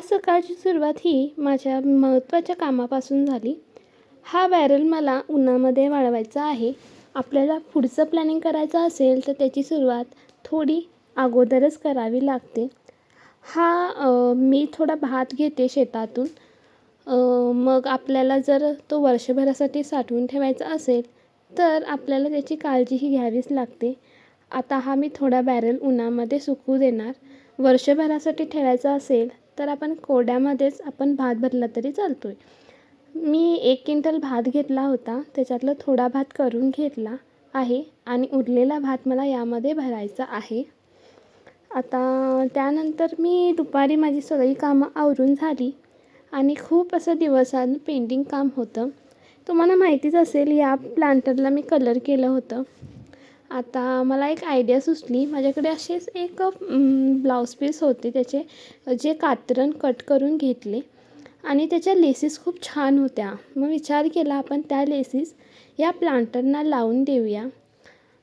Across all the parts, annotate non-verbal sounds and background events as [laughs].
आज सकाळची सुरुवात ही माझ्या महत्त्वाच्या कामापासून झाली. हा बॅरल मला उन्हामध्ये वाळवायचा आहे. आपल्याला पुढचं प्लॅनिंग करायचं असेल तर त्याची सुरुवात थोडी अगोदरच करावी लागते. हा मी थोडा भात घेते शेतातून. मग आपल्याला जर तो वर्षभरासाठी साठवून ठेवायचा असेल तर आपल्याला त्याची काळजीही घ्यावीच लागते. आता हा मी थोडा बॅरल उन्हामध्ये सुकू देणार. वर्षभरासाठी ठेवायचा असेल तर आपण कोरड्यामध्येच आपण भात भरला तरी चालतो आहे मी एक क्विंटल भात घेतला होता त्याच्यातला थोडा भात करून घेतला आहे आणि उरलेला भात मला यामध्ये भरायचा आहे. आता त्यानंतर मी दुपारी माझी सगळी कामं आवरून झाली आणि खूप असं दिवसानं पेंटिंग काम होतं. तुम्हाला माहितीच असेल या प्लांटरला मी कलर केलं होतं. आता मला एक आयडिया सुचली. माझ्याकडे असेच एक ब्लाऊज पीस होते. त्याचे जे कात्रण कट करून घेतले. आणि त्याच्या लेसीस खूप छान होत्या. मग विचार केला आपण त्या लेसीस या प्लांटरना लावून देऊया.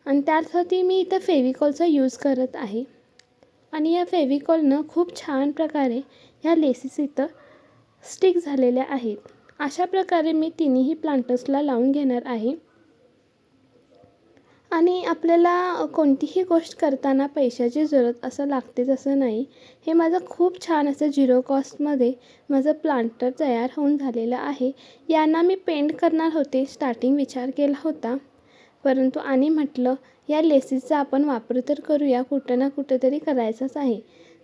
आणि त्यासाठी मी इथं फेविकॉलचा यूज करत आहे. आणि या फेविकॉलनं खूप छान प्रकारे ह्या लेसीस इथं स्टिक झालेल्या आहेत. अशा प्रकारे मी तिन्ही प्लांटर्सला लावून घेणार आहे. आणि आपल्याला कोणतीही गोष्ट करताना पैशाची जरूरत असं लागतेच असं नाही. हे माझं खूप छान असं झिरो कॉस्टमध्ये माझं प्लांटर तयार होऊन झालेलं आहे. यांना मी पेंट करणार होते स्टार्टिंग विचार केला होता. परंतु आणि म्हटलं या लेसीसचा आपण वापर तर करूया कुठं ना कुठं तरी करायचाच आहे.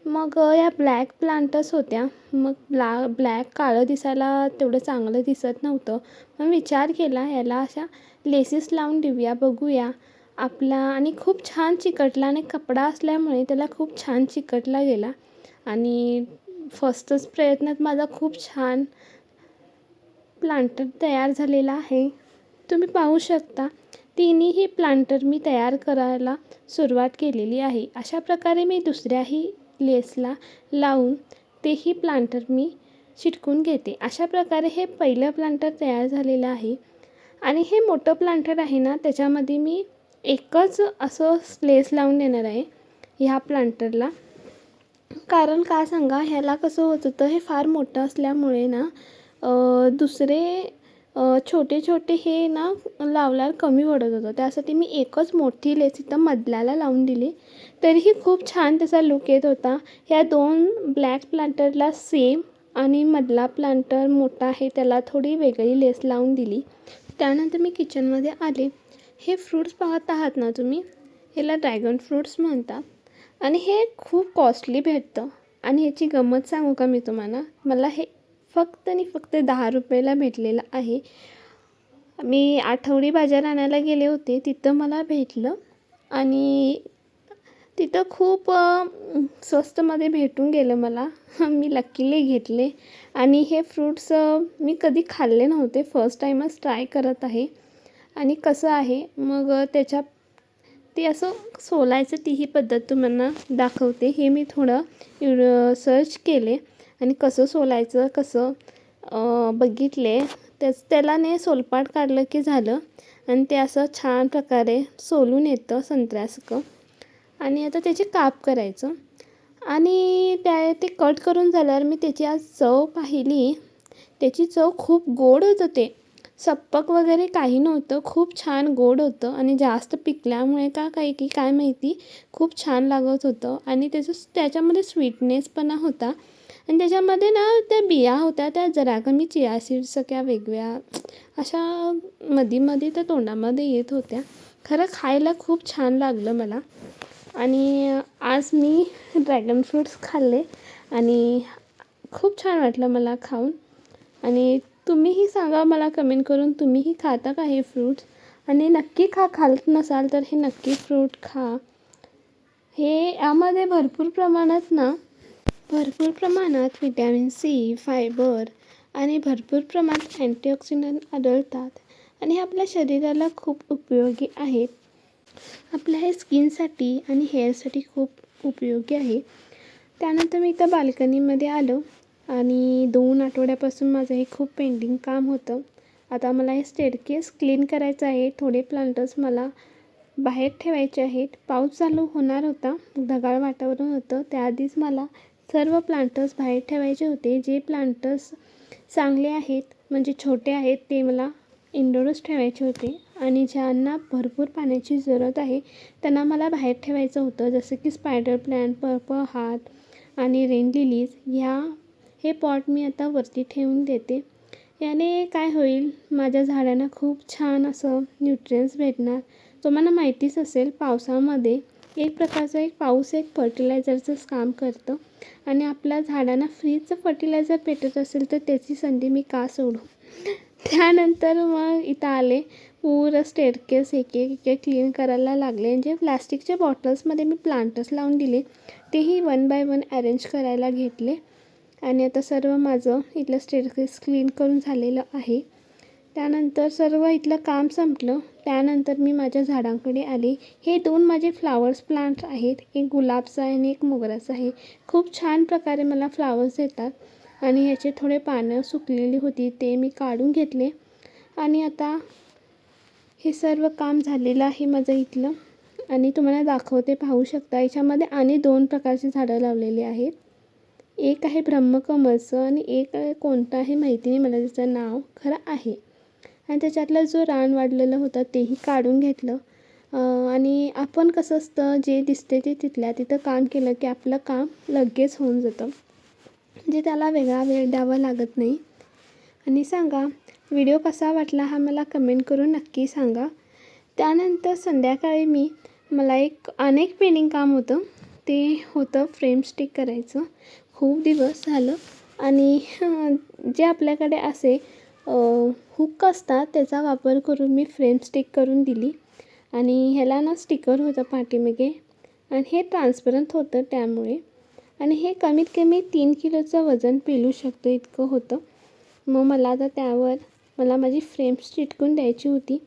मग या ब्लॅक प्लांटर्स होत्या. मग ब्ला ब्लॅक काळं दिसायला तेवढं चांगलं दिसत नव्हतं. मग विचार केला याला अशा लेसीस लावून देऊया बघूया. आपला आणि खूप छान चिकटला आणि कपडा असल्यामुळे त्याला खूप छान चिकटला गेला. आणि फस्टच प्रयत्नात माझा खूप छान प्लांटर तयार झालेला आहे. तुम्ही पाहू शकता तिन्हीही प्लांटर मी तयार करायला सुरुवात केलेली आहे. अशा प्रकारे मी दुसऱ्याही लेसला लावून तेही प्लांटर मी चिटकून घेते. अशा प्रकारे हे पहिलं प्लांटर तयार झालेलं आहे. आणि हे मोठं प्लांटर आहे ना त्याच्यामध्ये मी एकच असं लेस लावून देणार आहे ह्या प्लांटरला कारण का सांगा ह्याला कसं होत होतं हे फार मोठं असल्यामुळे ना दुसरे छोटे छोटे हे ना लावल्यावर कमी पडत होतं. त्यासाठी मी एकच मोठी लेस इथं मधल्याला लावून दिली. तरीही खूप छान त्याचा लुक येत होता. ह्या दोन ब्लॅक प्लांटरला सेम आणि मधला प्लांटर मोठा आहे त्याला थोडी वेगळी लेस लावून दिली. त्यानंतर मी किचनमध्ये आले. हे फ्रूट्स पाहत आहात ना तुम्ही? ह्याला ड्रॅगन फ्रूट्स म्हणतात आणि हे खूप कॉस्टली भेटतं. आणि ह्याची गंमत सांगू का मी तुम्हाला? मला हे फक्त आणि फक्त दहा रुपयाला भेटलेलं आहे. मी आठवडी बाजार आणायला गेले होते. तिथं मला भेटलं. आणि तिथं खूप स्वस्तमध्ये भेटून गेलं मला. [laughs] मी लकीली घेतले. आणि हे फ्रूट्स मी कधी खाल्ले नव्हते. फर्स्ट टाईमच ट्राय करत आहे. आणि कसं आहे मग त्याच्या ते असं सोलायचं तीही पद्धत तुम्हाला दाखवते. हे मी थोडं सर्च केले आणि कसं सोलायचं कसं बघितले. त्याच त्याला ने सोलपाट काढलं की झालं आणि ते असं छान प्रकारे सोलून येतं संत्र्यासारखं. आणि आता त्याचे काप करायचं. आणि त्या ते कट करून झाल्यावर मी त्याची आज चव पाहिली. त्याची चव खूप गोड होतं ते. सप्पक वगैरे काही नव्हतं. खूप छान गोड होतं आणि जास्त पिकल्यामुळे का काही की काय माहिती खूप छान लागत होतं. आणि त्याचं त्याच्यामध्ये स्वीटनेसपणा होता. आणि त्याच्यामध्ये ना त्या बिया होत्या त्या जरा कमी चिया सीड्सच्या वेगळ्या अशा मध्ये मध्ये त्या तोंडामध्ये येत होत्या. खरं खायला खूप छान लागलं मला. आणि आज मी ड्रॅगन फ्रूट्स खाल्ले आणि खूप छान वाटलं मला खाऊन. आणि तुम्हीही सांगा मला कमेंट करून तुम्हीही खाता का हे फ्रूट्स आणि नक्की खा खात नसाल तर हे नक्की फ्रूट खा. हे यामध्ये भरपूर प्रमाणात ना भरपूर प्रमाणात विटॅमिन सी फायबर आणि भरपूर प्रमाणात अँटीऑक्सिडंट आढळतात. आणि हे आपल्या शरीराला खूप उपयोगी आहेत. आपल्या हे स्किनसाठी आणि हेअरसाठी खूप उपयोगी आहे. त्यानंतर मी इथं बाल्कनीमध्ये आलो. आणि दोन आठवड्यापासून माझं हे खूप पेंडिंग काम होतं. आता मला हे स्टेडकेस क्लीन करायचं आहे. थोडे प्लांटर्स मला बाहेर ठेवायचे आहेत. पाऊस चालू होणार होता. ढगाळ वातावरण होतं. त्याआधीच मला सर्व प्लांटर्स बाहेर ठेवायचे होते. जे प्लांटर्स चांगले आहेत म्हणजे छोटे आहेत ते मला इंडोरच ठेवायचे होते. आणि ज्यांना भरपूर पाण्याची जरूरत आहे त्यांना मला बाहेर ठेवायचं होतं. जसं की स्पायडर प्लॅन पर्पल हार्ट आणि रेन लिलीज ह्या हे पॉट मी आता वरती ठेवून देते. याने काय होईल? माझ्या झाडांना खूप छान असं न्यूट्रियन्स भेटणार. तुम्हाला माहितीच असेल पावसामध्ये एक प्रकारचं एक पाऊस एक फर्टिलायझरचंच काम करतं. आणि आपल्या झाडांना फ्रीचं फर्टिलायझर भेटत असेल तर त्याची संधी मी का सोडू? त्यानंतर मग इथं आले. पूर स्टेरकेस एक एक एक एक क्लीन करायला लागले. जे प्लास्टिकच्या बॉटल्समध्ये मी प्लांटर्स लावून दिले तेही वन बाय वन अरेंज करायला घेतले. आणि आता सर्व माझं इथलं स्टेटस क्लीन करून झालेलं आहे. त्यानंतर सर्व इथलं काम संपलं. त्यानंतर मी माझ्या झाडांकडे आले. हे दोन माझे फ्लावर्स प्लांट आहेत. एक गुलाबचा आहे आणि एक मोगराचा आहे. खूप छान प्रकारे मला फ्लावर्स येतात. आणि याचे थोडे पानं सुकलेली होती ते मी काढून घेतले. आणि आता हे सर्व काम झालेलं आहे माझं इथलं. आणि तुम्हाला दाखवते पाहू शकता. याच्यामध्ये आणि दोन प्रकारची झाडं लावलेली आहेत. एक आहे ब्रह्मकमलचं आणि एक कोणतं आहे माहिती नाही मला त्याचं नाव खरं आहे. आणि त्याच्यातलं जो रान वाढलेलं होतं तेही काढून घेतलं. आणि आपण कसं असतं जे दिसते ते तिथल्या तिथं काम केलं की आपलं काम लगेच होऊन जातं. म्हणजे त्याला वेगळा वेळ द्यावा लागत नाही. आणि सांगा व्हिडिओ कसा वाटला हा मला कमेंट करून नक्की सांगा. त्यानंतर संध्याकाळी मी मला एक अनेक पेंटिंग काम होतं. ते होतं फ्रेम स्टिक करायचं. खूप दिवस झालं. आणि जे आपल्याकडे असे हुक असतात त्याचा वापर करून मी फ्रेम स्टिक करून दिली. आणि ह्याला ना स्टिकर होतं पाठीमागे. आणि हे ट्रान्सपरंट होतं त्यामुळे. आणि हे कमीत कमी तीन किलोचं वजन पेलू शकतं इतकं होतं. मग मला आता त्यावर मला माझी फ्रेम चिटकून द्यायची होती.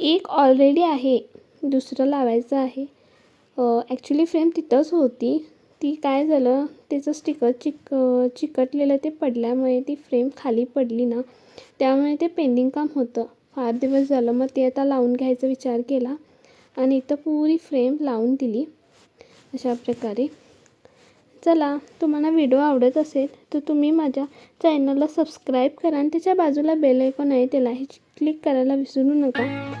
एक ऑलरेडी आहे दुसरं लावायचं आहे. ॲक्च्युली फ्रेम तिथंच होती. ती काय झालं त्याचं स्टिकर चिक चिकटलेलं ते पडल्यामुळे ती फ्रेम खाली पडली ना. त्यामुळे ते पेंडिंग काम होतं. फार दिवस झालं मग ते आता लावून घ्यायचा विचार केला आणि इथं पुरी फ्रेम लावून दिली. अशा प्रकारे. चला तुम्हाला व्हिडिओ आवडत असेल तर तुम्ही माझ्या चॅनलला सबस्क्राईब करा आणि त्याच्या बाजूला बेल आयकॉन आहे त्यालाही क्लिक करायला विसरू नका.